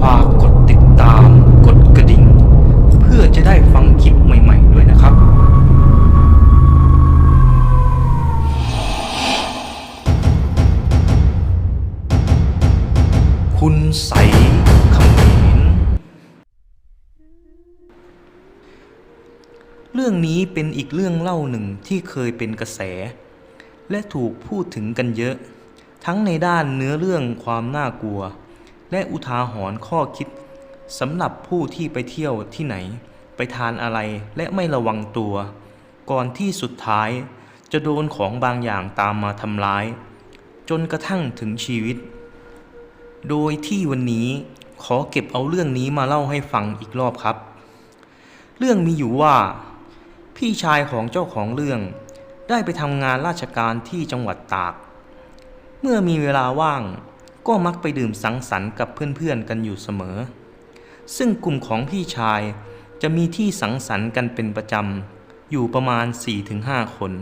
ฝากกดติดตาม กดกระดิ่ง เพื่อจะได้ฟังคลิปใหม่ ๆ ด้วยนะครับคุณใสเขมรเรื่องนี้เป็นอีกเรื่องเล่าหนึ่งที่เคยเป็นกระแส และถูกพูดถึงกันเยอะ ทั้งในด้านเนื้อเรื่องความน่ากลัว และอุทาหรณ์ข้อคิดสำหรับผู้ที่ไปเที่ยวที่ไหน ไปทานอะไรและไม่ระวังตัว ก่อนที่สุดท้ายจะโดนของบางอย่างตามมาทำร้าย จนกระทั่งถึงชีวิต โดยที่วันนี้ขอเก็บเอาเรื่องนี้มาเล่าให้ฟังอีกรอบครับ เรื่องมีอยู่ว่า พี่ชายของเจ้าของเรื่องได้ไปทำงานราชการที่จังหวัดตาก เมื่อมีเวลาว่าง ก็มักไปดื่มสังสรรค์กับเพื่อนๆกันอยู่เสมอ ซึ่งกลุ่มของพี่ชายจะมีที่สังสรรค์กันเป็นประจำ อยู่ประมาณ 4-5 คน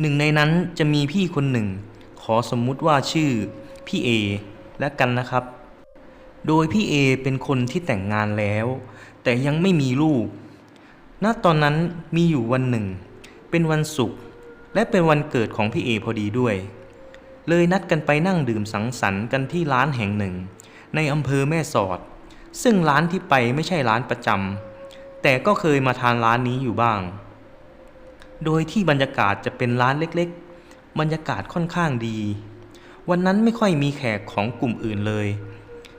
หนึ่งในนั้นจะมีพี่คนหนึ่ง ขอสมมุติว่าชื่อพี่เอและกันนะครับ โดยพี่เอเป็นคนที่แต่งงานแล้ว แต่ยังไม่มีลูก ณ ตอนนั้นมีอยู่วันหนึ่ง เป็นวันศุกร์และเป็นวันเกิดของพี่เอพอดีด้วย เลยนัดกันไปนั่งดื่มสังสรรค์กันที่ร้านแห่งหนึ่ง ในอำเภอแม่สอด ซึ่งร้านที่ไปไม่ใช่ร้านประจำแต่ก็เคยมาทานร้านนี้อยู่บ้าง โดยที่บรรยากาศจะเป็นร้านเล็กๆ บรรยากาศค่อนข้างดี วันนั้นไม่ค่อยมีแขกของกลุ่มอื่นเลย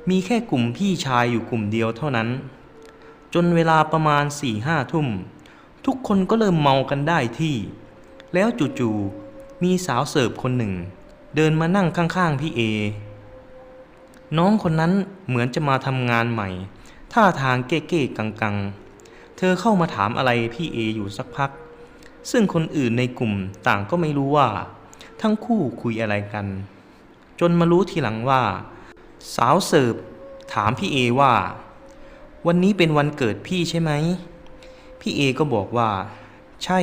มีแค่กลุ่มพี่ชายอยู่กลุ่มเดียวเท่านั้น จนเวลาประมาณสี่ห้าทุ่ม ทุกคนก็เริ่มเมากันได้ที่ แล้วจู่ๆมีสาวเสิร์ฟคนหนึ่ง เดินมานั่งข้างๆพี่เอ น้องคนนั้นเหมือนจะมาทำงานใหม่ ท่าทางเก้ๆกังๆ เธอเข้ามาถามอะไรพี่เออยู่สักพัก ซึ่งคนอื่นในกลุ่มต่างก็ไม่รู้ว่า ทั้งคู่คุยอะไรกัน จนมารู้ทีหลังว่า สาวเสิร์ฟถามพี่เอว่า วันนี้เป็นวันเกิดพี่ใช่ไหม พี่เอก็บอกว่า ใช่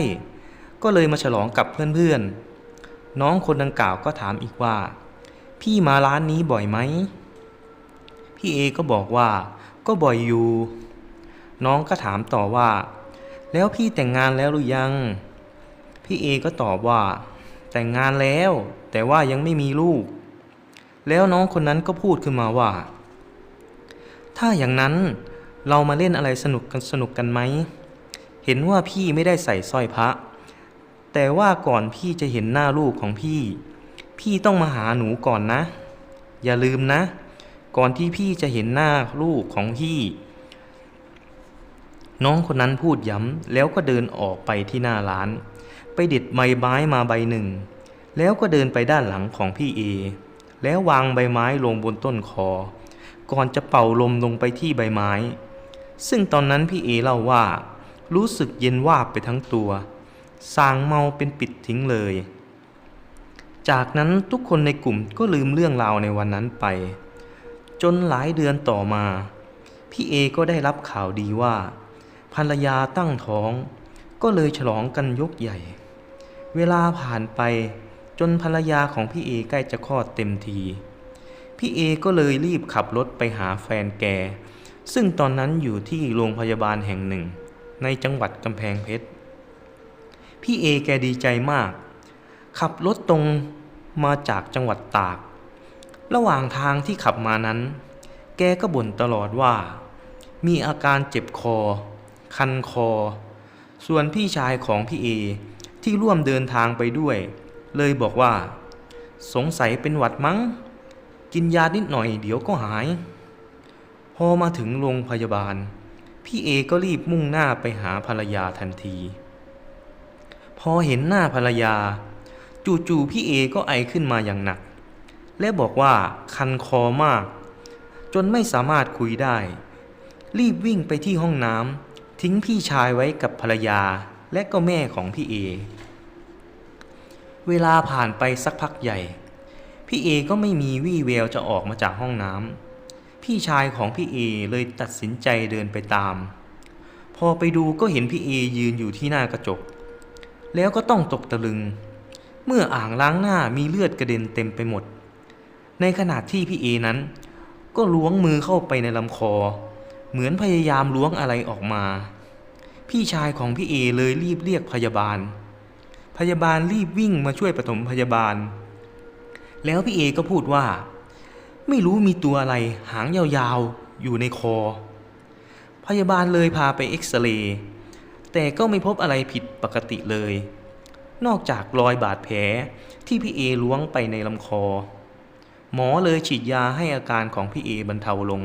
ก็เลยมาฉลองกับเพื่อนๆ น้องคนดังกล่าวก็ถามอีกว่า พี่มาร้านนี้บ่อยไหม พี่เอก็บอกว่า ก็บ่อยอยู่ น้องก็ถามต่อว่า แล้วพี่แต่งงานแล้วหรือยัง พี่เอก็ตอบว่า แต่งงานแล้ว แต่ว่ายังไม่มีลูก แล้วน้องคนนั้นก็พูดขึ้นมาว่า ถ้าอย่างนั้นเรามาเล่นอะไรสนุกกันสนุกกันไหม เห็นว่าพี่ไม่ได้ใส่สร้อยพระ แต่ว่าก่อนพี่จะเห็นหน้าลูกของพี่ พี่ต้องมาหาหนูก่อนนะ อย่าลืมนะ ก่อนที่พี่จะเห็นหน้าลูกของพี่ น้องคนนั้นพูดย้ำแล้วก็เดินออกไปที่หน้าร้าน ไปเด็ดใบไม้มาใบหนึ่ง แล้วก็เดินไปด้านหลังของพี่เอ แล้ววางใบไม้ลงบนต้นคอ ก่อนจะเป่าลมลงไปที่ใบไม้ ซึ่งตอนนั้นพี่เอเล่าว่า รู้สึกเย็นวาบไปทั้งตัว สางเมาเป็นปิดทิ้งเลย จากนั้นทุกคนในกลุ่มก็ลืมเรื่องราวในวันนั้นไป จนหลายเดือนต่อมา พี่เอก็ได้รับข่าวดีว่า ภรรยาตั้งท้อง ก็เลยฉลองกันยกใหญ่ เวลาผ่านไปจนภรรยาของพี่เอใกล้จะคลอดเต็มที พี่เอก็เลยรีบขับรถไปหาแฟนแก ซึ่งตอนนั้นอยู่ที่โรงพยาบาลแห่งหนึ่ง ในจังหวัดกำแพงเพชร พี่เอแกดีใจมาก ขับรถตรงมาจากจังหวัดตาก ระหว่างทางที่ขับมานั้น แกก็บ่นตลอดว่า มีอาการเจ็บคอ คันคอ ส่วนพี่ชายของพี่เอที่ร่วมเดินทางไปด้วย เลยบอกว่า สงสัยเป็นหวัดมั้ง กินยานิดหน่อยเดี๋ยวก็หาย พอมาถึงโรงพยาบาล พี่เอก็รีบมุ่งหน้าไปหาภรรยาทันที พอเห็นหน้าภรรยา จู่ๆพี่เอก็ไอขึ้นมาอย่างหนัก และบอกว่าคันคอมาก จนไม่สามารถคุยได้ รีบวิ่งไปที่ห้องน้ำทิ้งพี่ชายไว้กับภรรยาและก็แม่ของพี่เอ เวลาผ่านไปสักพักใหญ่ พี่เอก็ไม่มีวี่แววจะออกมาจากห้องน้ำพี่ชายของพี่เอเลยตัดสินใจเดินไปตาม พอไปดูก็เห็นพี่เอยืนอยู่ที่หน้ากระจก แล้วก็ต้องตกตะลึง เมื่ออ่างล้างหน้ามีเลือดกระเด็นเต็มไปหมด ในขณะที่พี่เอนั้น ก็ล้วงมือเข้าไปในลำคอ เหมือนพยายามล้วงอะไรออกมา พี่ชายของพี่เอเลยรีบเรียกพยาบาล พยาบาลรีบวิ่งมาช่วยปฐมพยาบาล แล้วพี่เอก็พูดว่า ไม่รู้มีตัวอะไรหางยาวๆอยู่ในคอ พยาบาลเลยพาไปเอ็กซเรย์ แต่ก็ไม่พบอะไรผิดปกติเลย นอกจากรอยบาดแผลที่พี่เอล้วงไปในลำคอ หมอเลยฉีดยาให้อาการของพี่เอบรรเทาลง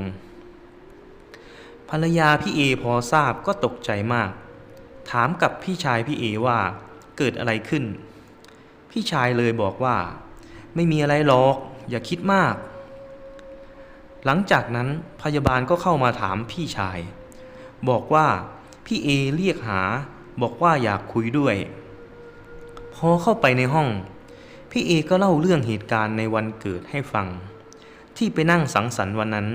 ภรรยาพี่เอพอทราบก็ตกใจมาก ถามกับพี่ชายพี่เอว่าเกิดอะไรขึ้น พี่ชายเลยบอกว่า ไม่มีอะไรหรอก อย่าคิดมาก หลังจากนั้นพยาบาลก็เข้ามาถามพี่ชาย บอกว่า พี่เอเรียกหาบอกว่าอยากคุยด้วย พอเข้าไปในห้อง พี่เอก็เล่าเรื่องเหตุการณ์ในวันเกิดให้ฟัง ที่ไปนั่งสังสรรค์วันนั้น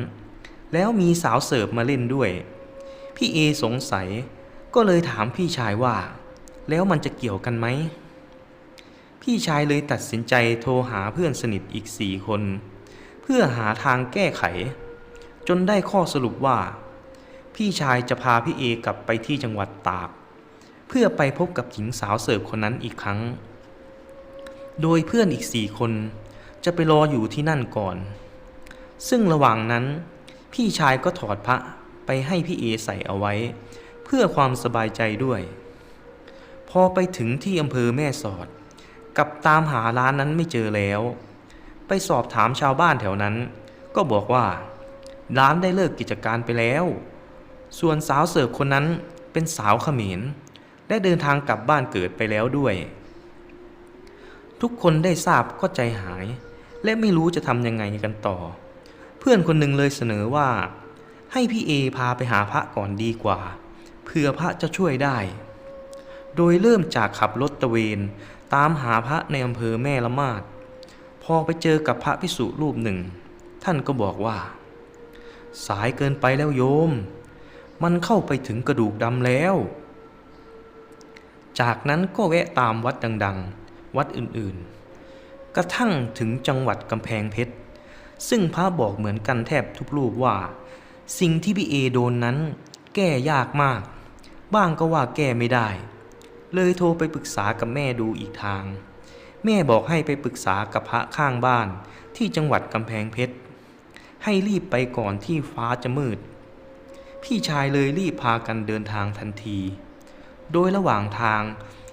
แล้วมีสาวเสิร์ฟมาเล่นด้วย พี่เอสงสัยก็เลยถามพี่ชายว่า แล้วมันจะเกี่ยวกันไหม พี่ชายเลยตัดสินใจโทรหาเพื่อนสนิทอีกสี่คน เพื่อหาทางแก้ไข จนได้ข้อสรุปว่า พี่ชายจะพาพี่เอกลับไปที่จังหวัดตาก เพื่อไปพบกับหญิงสาวเสิร์ฟคนนั้นอีกครั้ง โดยเพื่อนอีกสี่คนจะไปรออยู่ที่นั่นก่อน ซึ่งระหว่างนั้น พี่ชายก็ถอดพระไปให้พี่เอใส่เอาไว้ เพื่อความสบายใจด้วย พอไปถึงที่อำเภอแม่สอดกลับตามหาร้านนั้นไม่เจอแล้ว ไปสอบถามชาวบ้านแถวนั้น ก็บอกว่า ร้านได้เลิกกิจการไปแล้ว ส่วนสาวเสิร์ฟคนนั้นเป็นสาวเขมรและเดินทางกลับบ้านเกิดไปแล้วด้วย ทุกคนได้ทราบก็ใจหาย และไม่รู้จะทำยังไงกันต่อ เพื่อนคนหนึ่งเลยเสนอว่า ให้พี่เอพาไปหาพระก่อนดีกว่าเผื่อพระจะช่วยได้ โดยเริ่มจากขับรถตะเวนตามหาพระในอำเภอแม่ละมาดพอไปเจอกับพระพิสุรูปหนึ่ง ท่านก็บอกว่า สายเกินไปแล้วโยม มันเข้าไปถึงกระดูกดำแล้ว จากนั้นก็แวะตามวัดดังๆ วัดอื่นๆ กระทั่งถึงจังหวัดกำแพงเพชร ซึ่งพระบอกเหมือนกันแทบทุกรูปว่า สิ่งที่พี่เอโดนนั้น แก้ยากมาก บ้างก็ว่าแก้ไม่ได้ เลยโทรไปปรึกษากับแม่ดูอีกทาง แม่บอกให้ไปปรึกษากับพระข้างบ้านที่จังหวัดกำแพงเพชร ให้รีบไปก่อนที่ฟ้าจะมืด พี่ชายเลยรีบพากันเดินทางทันที โดยระหว่างทาง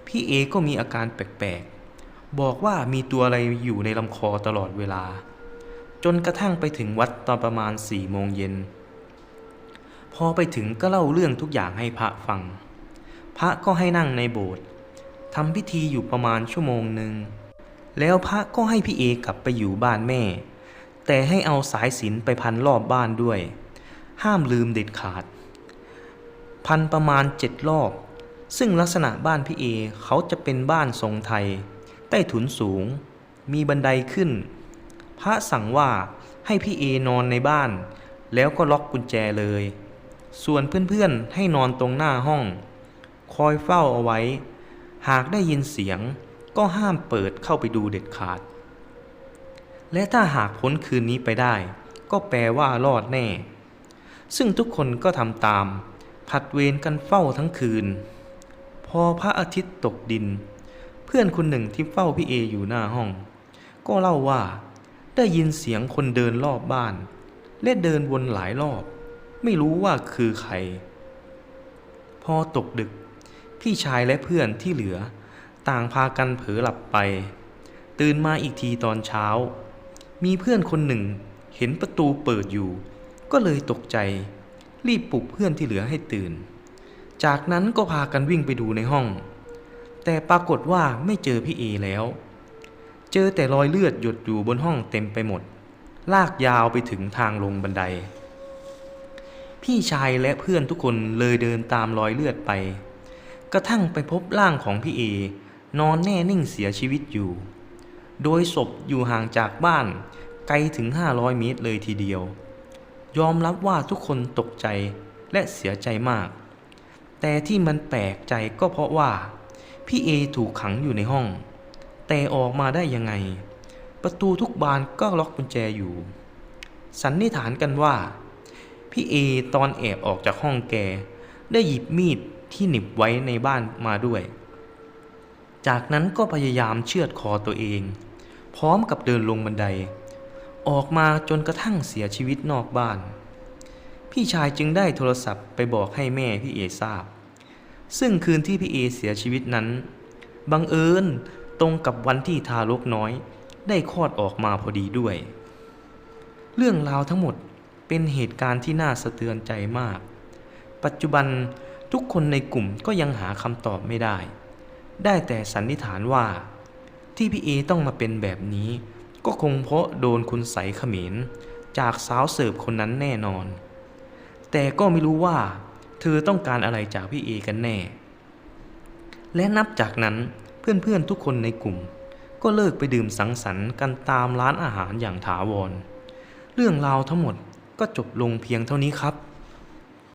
พี่เอก็มีอาการแปลกๆ บอกว่ามีตัวอะไรอยู่ในลำคอตลอดเวลา จนกระทั่งไปถึงวัดตอนประมาณสี่โมงเย็น พอไปถึงก็เล่าเรื่องทุกอย่างให้พระฟัง พระก็ให้นั่งในโบสถ์ทำพิธีอยู่ประมาณชั่วโมงหนึ่ง แล้วพระก็ให้พี่เอกลับไปอยู่บ้านแม่ แต่ให้เอาสายสินไปพันรอบบ้านด้วย ห้ามลืมเด็ดขาด พันประมาณเจ็ดรอบ ซึ่งลักษณะบ้านพี่เอเขาจะเป็นบ้านทรงไทย ใต้ถุนสูง มีบันไดขึ้น พระสั่งว่าให้พี่เอนอนในบ้าน แล้วก็ล็อกกุญแจเลย ส่วนเพื่อนๆให้นอนตรงหน้าห้อง คอยเฝ้าเอาไว้ หากได้ยินเสียงก็ห้ามเปิดเข้าไปดูเด็ดขาด และถ้าหากพ้นคืนนี้ไปได้ ก็แปลว่ารอดแน่ ซึ่งทุกคนก็ทำตาม ผัดเวรกันเฝ้าทั้งคืน พอพระอาทิตย์ตกดิน เพื่อนคนหนึ่งที่เฝ้าพี่เออยู่หน้าห้อง ก็เล่าว่าได้ยินเสียงคนเดินรอบบ้าน และเดินวนหลายรอบ ไม่รู้ว่าคือใคร พอตกดึก พี่ชายและเพื่อนที่เหลือ ต่างพากันเผลอหลับไป ตื่นมาอีกทีตอนเช้า มีเพื่อนคนหนึ่งเห็นประตูเปิดอยู่ ก็เลยตกใจ รีบปลุกเพื่อนที่เหลือให้ตื่น จากนั้นก็พากันวิ่งไปดูในห้อง แต่ปรากฏว่าไม่เจอพี่เอแล้ว เจอแต่รอยเลือดหยดอยู่บนห้องเต็มไปหมด ลากยาวไปถึงทางลงบันได พี่ชายและเพื่อนทุกคนเลยเดินตามรอยเลือดไป กระทั่งไปพบร่างของพี่เอนอนแน่นิ่งเสียชีวิตอยู่ โดยศพอยู่ห่างจากบ้านไกลถึง 500 เมตรเลยทีเดียว ยอมรับว่าทุกคนตกใจและเสียใจมาก แต่ที่มันแปลกใจก็เพราะว่า พี่เอถูกขังอยู่ในห้อง แต่ออกมาได้ยังไงปประตูทุกบานก็ล็อกกุญแจอยู่ สันนิษฐานกันว่า พี่เอตอนแอบออกจากห้องแก ได้หยิบมีดที่หนิบไว้ในบ้านมาด้วย จากนั้นก็พยายามเชือดคอตัวเอง พร้อมกับเดินลงบันได ออกมาจนกระทั่งเสียชีวิตนอกบ้าน พี่ชายจึงได้โทรศัพท์ไปบอกให้แม่พี่เอทราบ ซึ่งคืนที่พี่เอเสียชีวิตนั้น บังเอิญตรงกับวันที่ทารกน้อย ได้คลอดออกมาพอดีด้วย เรื่องราวทั้งหมดเป็นเหตุการณ์ที่น่าสะเทือนใจมาก ปัจจุบันทุกคนในกลุ่มก็ยังหาคำตอบไม่ได้ ได้แต่สันนิษฐานว่าที่พี่เอต้องมาเป็นแบบนี้ ก็คงเพราะโดนคุณใสเขมรจากสาวเสิร์ฟคนนั้นแน่นอน แต่ก็ไม่รู้ว่า เธอต้องการอะไรจากพี่เอกันแน่ และนับจากนั้นเพื่อนๆทุกคนในกลุ่ม ก็เลิกไปดื่มสังสรรค์กันตามร้านอาหารอย่างถาวร เรื่องราวทั้งหมดก็จบลงเพียงเท่านี้ครับ